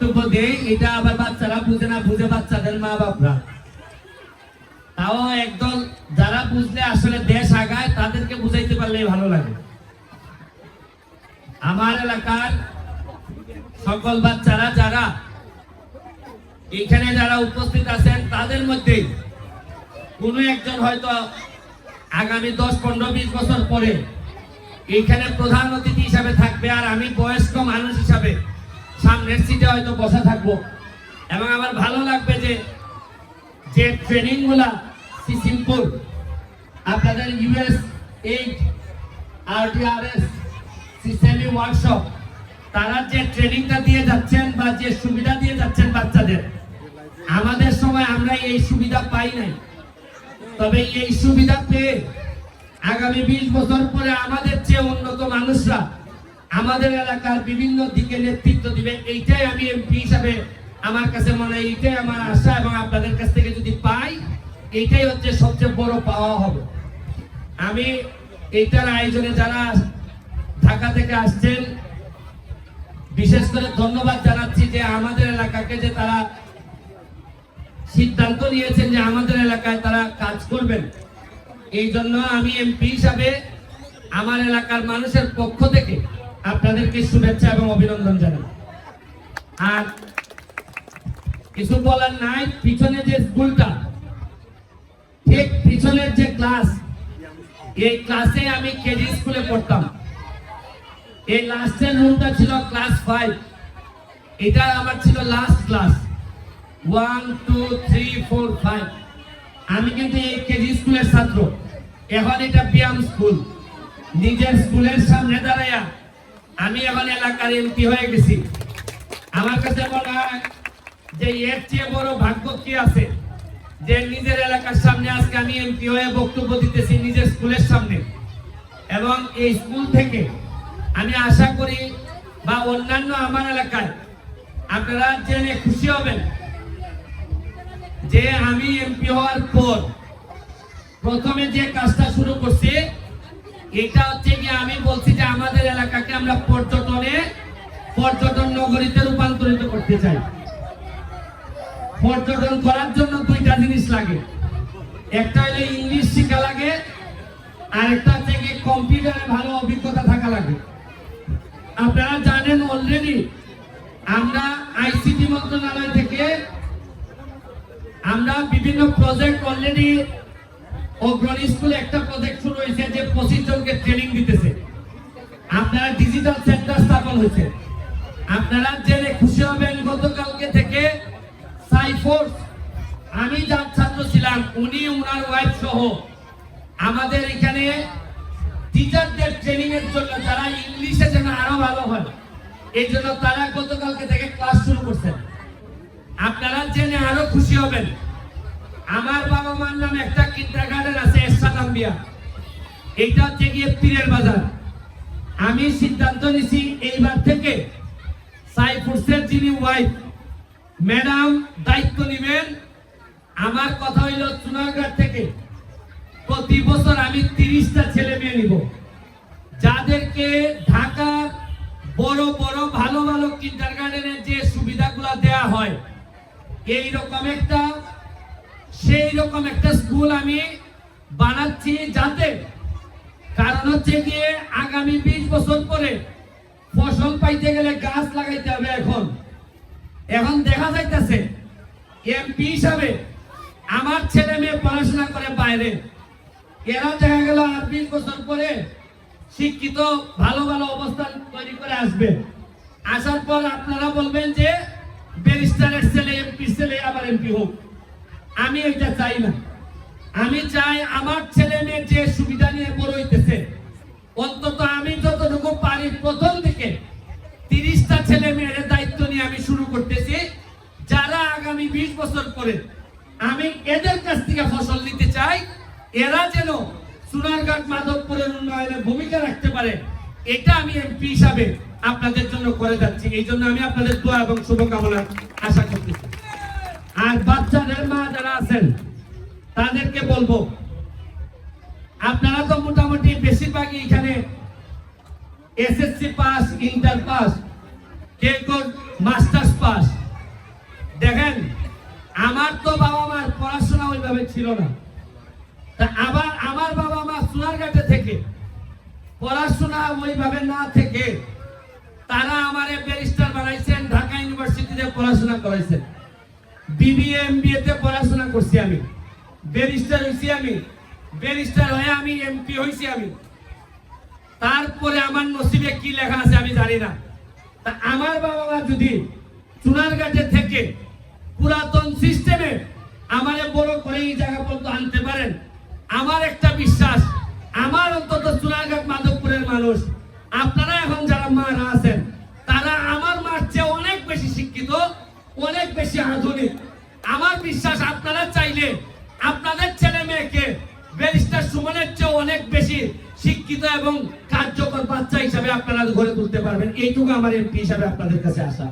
বক্তব্য দেই, এটা আবার বাচ্চারা বুঝে না, বুঝে বাচ্চাদের মা বাপরা তাও একদল যারা বুঝলে আসলে দেশ আগায়, তাদেরকে বুঝাইতে পারলেই ভালো লাগে। আমার এলাকার সকল বাচ্চারা যারা এখানে যারা উপস্থিত আছেন, তাদের মধ্যে কোনো একজন হয়তো আগামী দশ, পনেরো, বিশ বছর পরে এখানে প্রধান অতিথি হিসাবে থাকবে আর আমি বয়স্ক মানুষ হিসাবে সামনের সিটে হয়তো বসে থাকব। এবং আমার ভালো লাগবে যে যে ট্রেনিংগুলা সিম্পল আপনাদের ইউএস এইট আরটিআরএস সিস্টেমি ওয়ার্কশপ তারা যে ট্রেনিংটা দিয়ে যাচ্ছেন বা যে সুবিধা দিয়ে যাচ্ছেন বাচ্চাদের, আমাদের সময় আমরা এই সুবিধা পাই নাই। তবে এই সুবিধা পেয়ে আগামী বিশ বছর পরে আমাদের চেয়ে উন্নত মানুষরা আমাদের এলাকার বিভিন্ন দিকে নেতৃত্ব দিবে। এইটাই আমি এমপি হিসাবে আমার কাছে মনে হয়, এইটাই আমার আশা এবং আপনাদের কাছ থেকে যদি পাই, এইটাই হচ্ছে সবচেয়ে বড় পাওয়া হবে। আমি এইটার আয়োজনে যারা ঢাকা থেকে আসছেন, বিশেষ করে ধন্যবাদ জানাচ্ছি যে আমাদের এলাকাকে যে তারা সিদ্ধান্ত নিয়েছেন যে আমাদের এলাকায় তারা কাজ করবেন। এই জন্য আমি এমপি হিসাবে আমার এলাকার মানুষের পক্ষ থেকে আপনাদেরকে শুভেচ্ছা এবং অভিনন্দন জানাই। আর কিছু বলার নাই, পিছনে যে স্কুলটা, ঠিক পিছনের যে ক্লাস, এই ক্লাসে আমি কেজি স্কুলে পড়তাম। এই লাস্টের রুমটা ছিল ক্লাস ফাইভ এটা আমার ছিল last class one two three four five আমি কিন্তু এই কেজি স্কুলের ছাত্র। এখন এটা ব্যায়াম স্কুল। নিজের স্কুলের সামনে দাঁড়াইয়া আমি এখন এলাকার এমপি হয়ে গেছি। আমার কাছে মনে হয় যে এর চেয়ে বড় ভাগ্য কি আছে? যে নিজের এলাকার সামনে আজকে আমি এমপি হয়ে বক্তব্য দিতেছি নিজের স্কুলের সামনে। এবং এই স্কুল থেকে আমি আশা করি বা অন্যান্য আমার এলাকায় আপনারা জেনে খুশি হবেন যে আমি এমপি হওয়ার পর প্রথমে যে কাজটা শুরু করছি, এটা হচ্ছে কি আমি বলছি যে আমাদের এলাকাকে আমরা পর্যটনে, পর্যটন নগরীতে রূপান্তরিত করতে চাই। পর্যটন করার জন্য দুইটা জিনিস লাগে। একটা হলো ইংলিশ শেখা লাগে আর একটা হচ্ছে কম্পিউটারে ভালো অভিজ্ঞতা থাকা লাগে। আপনারা জানেন অলরেডি আমরা আইসিটি মন্ত্রণালয় থেকে আমরা বিভিন্ন প্রজেক্ট অলরেডি অগ্রণী স্কুলে একটা প্রজেক্ট শুরু হয়েছে যে পঁচিশ জনকে ট্রেনিং দিতেছে। আপনারা ডিজিটাল সেন্টার স্থাপন হয়েছে। আপনারা জেনে খুশি হবেন, গতকালকে থেকে সাইফোর্স আমি যার ছাত্র ছিলাম, উনি উনার ওয়াইফ সহ। আমাদের এখানে টিচারদের ট্রেনিং এর জন্য যারা ইংলিশে যেন আরও ভালো হয়, এই জন্য তারা গতকালকে থেকে ক্লাস শুরু করছেন। আপনারা জেনে আরও খুশি হবেন, আমার বাবা মার নামে একটা কিন্টার গার্ডেন আছে এসাদাম্বিয়া এইটা হচ্ছে গিয়ে পীরের বাজার। আমি সিদ্ধান্ত নিছি এইবার থেকে সাইফুরসের যিনি ওয়াইফ ম্যাডাম দায়িত্ব নেবেন, আমার কথা হইল চুনারঘাট থেকে প্রতি বছর আমি তিরিশটা ছেলে মেয়ে নিব। যাদেরকে ঢাকার বড় বড়, ভালো ভালো কিন্টার গার্ডেনের যে সুবিধাগুলো দেয়া হয়, এই রকম একটা, সেই রকম একটা স্কুল আমি বানাচ্ছি যাতে কারণ হচ্ছে গিয়ে আগামী বিশ বছর পরে ফসল পাইতে গেলে গাছ লাগাইতে হবে এখন। এখন দেখা যাইতেছে, এমপি হিসাবে আমার ছেলে মেয়ে পড়াশোনা করে বাইরে। এরা দেখা গেল আর বিশ বছর পরে শিক্ষিত, ভালো ভালো অবস্থান তৈরি করে আসবে। আসার পর আপনারা বলবেন যে ব্যারিস্টারের ছেলে এমপি ছেলে, আবার এমপি হোক। আমি এটা চাই না। আমি চাই আমার ছেলে মেয়ে যে সুবিধা নিয়ে বড় হইতেছে, অন্তত আমি যতটুকু পারি প্রথম থেকে তিরিশটা ছেলে মেয়ের দায়িত্ব নিয়ে আমি শুরু করতেছি। যারা আগামী বিশ বছর পরে আমি এদের কাছ থেকে ফসল নিতে চাই, এরা যেন সোনারঘাট মাধবপুরের উন্নয়নে ভূমিকা রাখতে পারে, এটা আমি এমপি হিসাবে আপনাদের জন্য করে যাচ্ছি। এই জন্য আমি আপনাদের দোয়া এবং শুভকামনা আশা করতেছি। আর বাচ্চাদের মা যারা আছেন তাদেরকে বলব, আপনারা তো মোটামুটি বেশিরভাগই এখানে এসএসসি পাস ইন্টার পাস কেউ মাস্টার্স পাস দেখেন, আমার তো বাবা মার পড়াশোনা ওইভাবে ছিল না। তা আবার আমার বাবা মা সোনারঘাটে থেকে পড়াশোনা ওইভাবে না থেকে তারা আমারে ব্যারিস্টার বানাইছেন, ঢাকা ইউনিভার্সিটিতে পড়াশোনা করাইছেন। বিবিএ এমবিএ তে পড়াশোনা করছি আমি। ব্যারিস্টার হইছি আমি। ব্যারিস্টার হয়ে আমি এমপি হইছি আমি। তারপরে আমার নসিবে কি লেখা আছে আমি জানি না। তা আমার বাবা মা যদি চুনারঘাটে থেকে পুরাতন সিস্টেমে আমারে বড় করে এই জায়গা পর্যন্ত আনতে পারেন, আমার একটা বিশ্বাস, আমার অন্তত চুনারঘাট মাধবপুরের মানুষ, আপনারা এখন যারা মারা আছেন, তারা আমার মার চেয়ে অনেক বেশি শিক্ষিত, অনেক বেশি আধুনিক। আমার বিশ্বাস আপনারা আপনাদের ছেলে মেয়েকে ব্যারিস্টার সুমনের চেয়ে অনেক বেশি শিক্ষিত এবং কার্যকর বাচ্চা হিসাবে আপনারা গড়ে তুলতে পারবেন। এইটুকু আমার এমপি হিসাবে আপনাদের কাছে আসা